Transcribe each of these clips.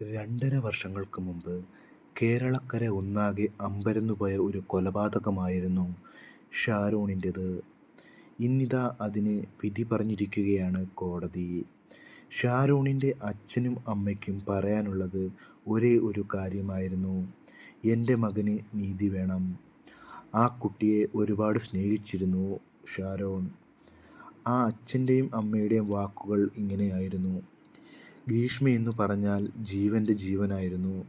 രണ്ടര വർഷങ്ങൾക്ക് മുമ്പ് കേരളക്കര ഒന്നാകെ അമ്പരന്നുപോയ ഒരു കൊലപാതകമായിരുന്നു ഷാരോണിന്റേത്. ഇന്നിതാ അതിന് വിധി പറഞ്ഞിരിക്കുകയാണ് കോടതി. ഷാരോണിന്റെ അച്ഛനും അമ്മയ്ക്കും പറയാനുള്ളത് ഒരേ ഒരു കാര്യമായിരുന്നു. എന്റെ മകന് നീതി വേണം. ആ കുട്ടിയെ ഒരുപാട് സ്നേഹിച്ചിരുന്നു ഷാരോൺ. ആ അച്ഛന്റെയും അമ്മയുടെയും വാക്കുകൾ ഇങ്ങനെയായിരുന്നു. ഗ്രീഷ്മയെന്നു പറഞ്ഞാൽ ജീവന്റെ ജീവനായിരുന്നു.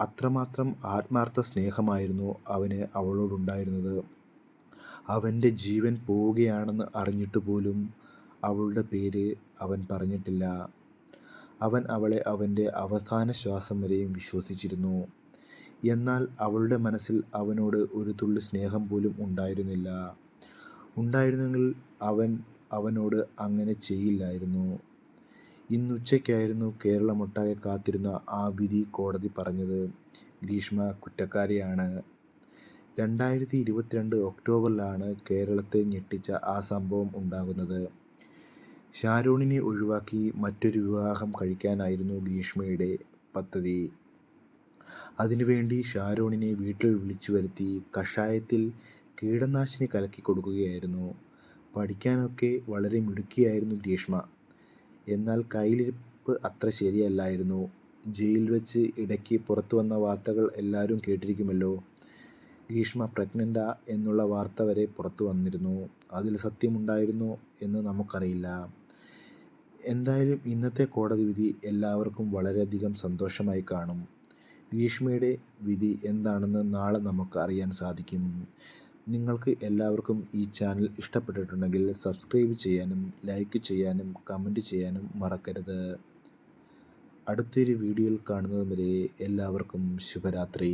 അത്രമാത്രം ആത്മാർത്ഥ സ്നേഹമായിരുന്നു അവന് അവളോടുണ്ടായിരുന്നത്. അവന്റെ ജീവൻ പോവുകയാണെന്ന് അറിഞ്ഞിട്ട് പോലും അവളുടെ പേര് അവൻ പറഞ്ഞിട്ടില്ല. അവൻ അവളെ അവന്റെ അവസാന ശ്വാസം വരെയും വിശ്വസിച്ചിരുന്നു. എന്നാൽ അവളുടെ മനസ്സിൽ അവനോട് ഒരു തുള്ളി സ്നേഹം പോലും ഉണ്ടായിരുന്നില്ല. ഉണ്ടായിരുന്നെങ്കിൽ അവൻ അവനോട് അങ്ങനെ ചെയ്യില്ലായിരുന്നു. ഇന്നുച്ചയ്ക്കായിരുന്നു കേരളമൊട്ടാകെ കാത്തിരുന്ന ആ വിധി കോടതി പറഞ്ഞത്. ഗ്രീഷ്മ കുറ്റക്കാരിയാണ്. രണ്ടായിരത്തി ഇരുപത്തിരണ്ട് ഒക്ടോബറിലാണ് കേരളത്തെ ഞെട്ടിച്ച ആ സംഭവം ഉണ്ടാകുന്നത്. ഷാരൂണിനെ ഒഴിവാക്കി മറ്റൊരു വിവാഹം കഴിക്കാനായിരുന്നു ഗ്രീഷ്മയുടെ പദ്ധതി. അതിനുവേണ്ടി ഷാരൂണിനെ വീട്ടിൽ വിളിച്ചു വരുത്തി കഷായത്തിൽ കീടനാശിനി കലക്കി കൊടുക്കുകയായിരുന്നു. പഠിക്കാനൊക്കെ വളരെ മിടുക്കിയായിരുന്നു ഗ്രീഷ്മ. എന്നാൽ കയ്യിലിരിപ്പ് അത്ര ശരിയല്ലായിരുന്നു. ജയിലിൽ വച്ച് ഇടയ്ക്ക് പുറത്തുവന്ന വാർത്തകൾ എല്ലാവരും കേട്ടിരിക്കുമല്ലോ. ഗ്രീഷ്മ പ്രഗ്നന്റാ എന്നുള്ള വാർത്ത വരെ പുറത്തു വന്നിരുന്നു അതിൽ സത്യമുണ്ടായിരുന്നോ എന്ന് നമുക്കറിയില്ല. എന്തായാലും ഇന്നത്തെ കോടതി വിധി എല്ലാവർക്കും വളരെയധികം സന്തോഷമായി കാണും. ഗ്രീഷ്മയുടെ വിധി എന്താണെന്ന് നാളെ നമുക്ക് അറിയാൻ സാധിക്കും. നിങ്ങൾക്ക് എല്ലാവർക്കും ഈ ചാനൽ ഇഷ്ടപ്പെട്ടിട്ടുണ്ടെങ്കിൽ സബ്സ്ക്രൈബ് ചെയ്യാനും ലൈക്ക് ചെയ്യാനും കമന്റ് ചെയ്യാനും മറക്കരുത്. അടുത്തൊരു വീഡിയോയിൽ കാണുന്നത് വരെ എല്ലാവർക്കും ശുഭരാത്രി.